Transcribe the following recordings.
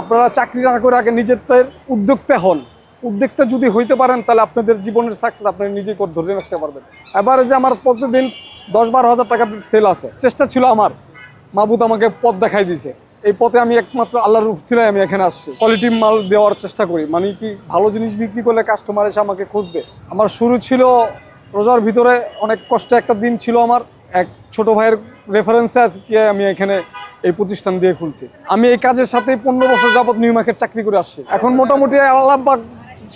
আপনারা চাকরি না করে আগে নিজের উদ্যোক্তা হন। উদ্যোক্তা যদি হইতে পারেন, তাহলে আপনাদের জীবনের সাকসেস আপনি নিজেই করে ধরে রাখতে পারবেন। এবারে যে আমার প্রতিদিন দশ বারো হাজার টাকার সেল আছে, চেষ্টা ছিল আমার। মাবুদ আমাকে পথ দেখাই দিয়েছে। এই পথে আমি একমাত্র আল্লাহর ছিলাই আমি এখানে আসছি। কোয়ালিটি মাল দেওয়ার চেষ্টা করি। মানে কি, ভালো জিনিস বিক্রি করলে কাস্টমার এসে আমাকে খুঁজবে। আমার শুরু ছিল রোজার ভিতরে অনেক কষ্টে একটা দিন ছিল আমার। এক ছোট ভাইয়ের রেফারেন্সে আজকে আমি এখানে এই প্রতিষ্ঠান দিয়ে খুলছি। আমি এই কাজের সাথে পনেরো বছর যাবৎ নিউ চাকরি করে আসছি। এখন মোটামুটি আল্লাহ পাক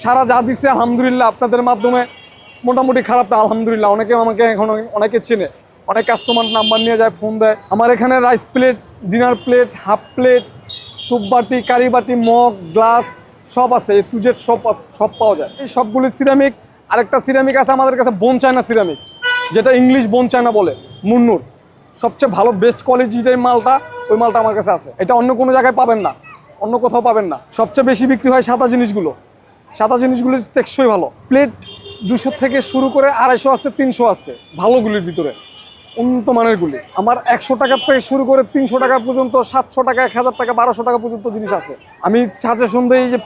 সারা যা দিছে, আলহামদুলিল্লাহ, আপনাদের মাধ্যমে মোটামুটি খারাপ না আলহামদুলিল্লাহ। অনেকে আমাকে এখন, অনেকে চেনে। অনেক কাস্টমার নাম্বার নিয়ে যায় ফোন দেয়। আমার এখানে rice plate dinner plate half plate soup বাটি কারি বাটি, মগ গ্লাস সব আছে। টু জেড সব সব পাওয়া যায়। এই সবগুলি সিরামিক আরেকটা সিরামিক আছে, আমাদের কাছে বোন চায়না সিরামিক যেটা ইংলিশ বোন চায়না বলে, মুন্নুর। সবচেয়ে ভালো বেস্ট কোয়ালিটির এই মালটা, ওই মালটা আমার কাছে আছে। এটা অন্য কোনো জায়গায় পাবেন না, অন্য কোথাও পাবেন না। সবচেয়ে বেশি বিক্রি হয় সাদা জিনিসগুলো। সাদা জিনিসগুলো টেকসই ভালো। প্লেট দুশো থেকে শুরু করে আড়াইশো আছে, তিনশো আছে ভালোগুলির ভিতরে। উন্নত মানের গুলি। আমার একশো টাকার থেকে শুরু করে তিনশো টাকা পর্যন্ত, সাতশো টাকা, এক হাজার টাকা, বারোশো টাকা পর্যন্ত জিনিস আছে। আমি সাজেশন দিই যে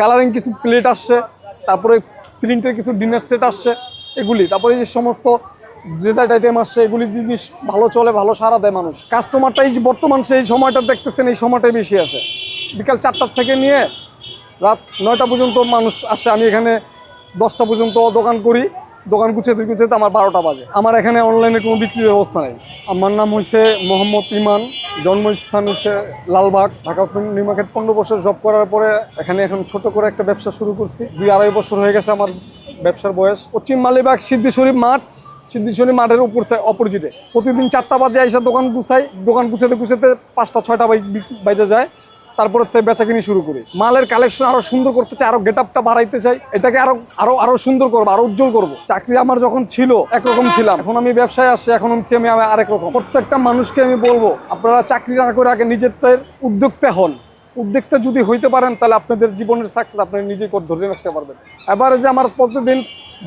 কালারিং কিছু প্লেট আসছে, তারপরে প্রিন্টের কিছু ডিনার সেট আসছে, এগুলি। তারপরে যে সমস্ত ডেজার্ট আইটেম আসছে, এগুলি জিনিস ভালো চলে, ভালো সারা দেয় মানুষ। কাস্টমারটা এই যে বর্তমান সেই সময়টা দেখতেছেন, এই সময়টাই বেশি আছে। বিকাল চারটার থেকে নিয়ে রাত নয়টা পর্যন্ত মানুষ আসে। আমি এখানে দশটা পর্যন্ত দোকান করি। দোকান গুছাতে গুছাতে আমার বারোটা বাজে। আমার এখানে অনলাইনে কোনো বিক্রির ব্যবস্থা নেই। আমার নাম হয়েছে মোহাম্মদ ইমান। জন্মস্থান হচ্ছে লালবাগ, ঢাকা নিউ মার্কেট। পনেরো বছর জব করার পরে এখানে এখন ছোট করে একটা ব্যবসা শুরু করছি। দুই আড়াই বছর হয়ে গেছে আমার ব্যবসার বয়স। পশ্চিম মালিবাগ সিদ্ধি শরীফ মাঠ সিদ্ধি মাঠের উপর অপোজিটে প্রতিদিন চারটা বাজে আইসা দোকান গুছাই, দোকান গুছাতে গুছাতে পাঁচটা, ছয়টা বাইজে যায়। তারপরে বেচা কিনি শুরু করি। মালের কালেকশন আরও সুন্দর করতে চাই, আরও গেট আপটা বাড়াইতে চাই, এটাকে আরও আরও আরও সুন্দর করব, আরও উজ্জ্বল করব। চাকরি আমার যখন ছিল, একরকম ছিলাম। এখন আমি ব্যবসায় আসছি, এখন আমি আমি আরেক রকম। প্রত্যেকটা মানুষকে আমি বলব, আপনারা চাকরি না করে আগে নিজের উদ্যোক্তা হন। উদ্যোক্তা যদি হইতে পারেন, তাহলে আপনাদের জীবনের সাকসেস আপনি নিজেই করে ধরে রাখতে পারবেন। এবারে যে আমার প্রতিদিন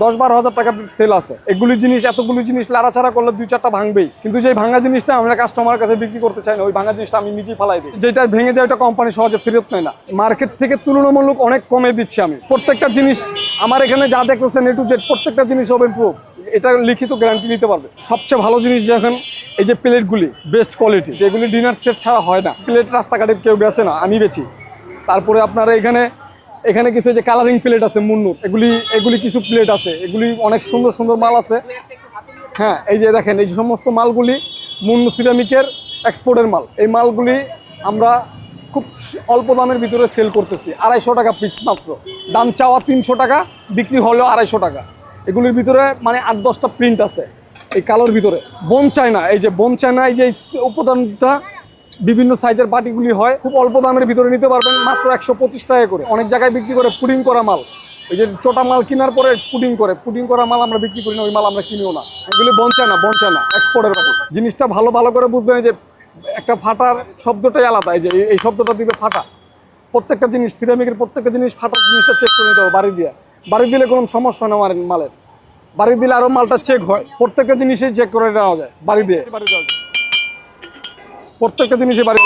দশ বারো হাজার টাকার সেল আছে, এগুলি জিনিস, এতগুলি জিনিস লাড়াচাড়া করলে দুই চারটা ভাঙবেই। কিন্তু যে ভাঙা জিনিসটা আমরা কাস্টমার কাছে বিক্রি করতে চাই না, ওই ভাঙা জিনিসটা আমি নিজেই ফালাই দিই। যেটা ভেঙে যায়, ওটা কোম্পানি সহজে ফেরত নেয় না। মার্কেট থেকে তুলনামূলক অনেক কমে দিচ্ছি আমি। প্রত্যেকটা জিনিস, আমার এখানে যা দেখতেছেন এ টু জেড প্রত্যেকটা জিনিস হবে প্রুফ এটা লিখিত গ্যারান্টি নিতে পারবে। সবচেয়ে ভালো জিনিস যখন এই যে প্লেটগুলি বেস্ট কোয়ালিটি যেগুলি ডিনার সেট ছাড়া হয় না। প্লেট রাস্তাঘাটে কেউ বেছে না, আমি বেছি তারপরে আপনারা এখানে এখানে কিছু যে কালারিং প্লেট আছে, মুন্নুর। এগুলি এগুলি কিছু প্লেট আছে। এগুলি অনেক সুন্দর সুন্দর মাল আছে। হ্যাঁ এই যে দেখেন, এই সমস্ত মালগুলি মুন্নু সিরামিকের এক্সপোর্টের মাল। এই মালগুলি আমরা খুব অল্প দামের ভিতরে সেল করতেছি। আড়াইশো টাকা পিস মাত্র। দাম চাওয়া তিনশো টাকা, বিক্রি হলেও আড়াইশো টাকা। এগুলির ভিতরে মানে আট দশটা প্রিন্ট আছে, এই কালোর ভিতরে। বোন চায়না এই যে বোন চায়না এই যে উপাদানটা বিভিন্ন সাইজের বাটিগুলি হয়, খুব অল্প দামের ভিতরে নিতে পারবেন, মাত্র একশো পঁচিশ টাকা করে। অনেক জায়গায় বিক্রি করে পুডিং করা মাল। ওই যে ছোটা মাল কেনার পরে পুডিং করে, পুডিং করা মাল আমরা বিক্রি করি না, ওই মাল আমরা কিনিও না। এগুলি বঞ্চে না বঞ্চে না এক্সপোর্টের বাটি। জিনিসটা ভালো ভালো করে বুঝবেন, এই যে একটা ফাটার শব্দটাই আলাদা, এই যে এই- এই শব্দটা দিবে ফাটা। প্রত্যেকটা জিনিস সিরামিকের প্রত্যেকটা জিনিস ফাটার জিনিসটা চেক করে নিতে হবে বাড়ি দিয়ে বাড়ি দিলে কোনো সমস্যা হয় না আমার মালের। বাড়ি দিলে আরও মালটা চেক হয়। প্রত্যেকটা জিনিসই চেক করে নেওয়া যায় বাড়ি দিয়ে। দেওয়া যায় প্রত্যেকটা জিনিসই বাড়ি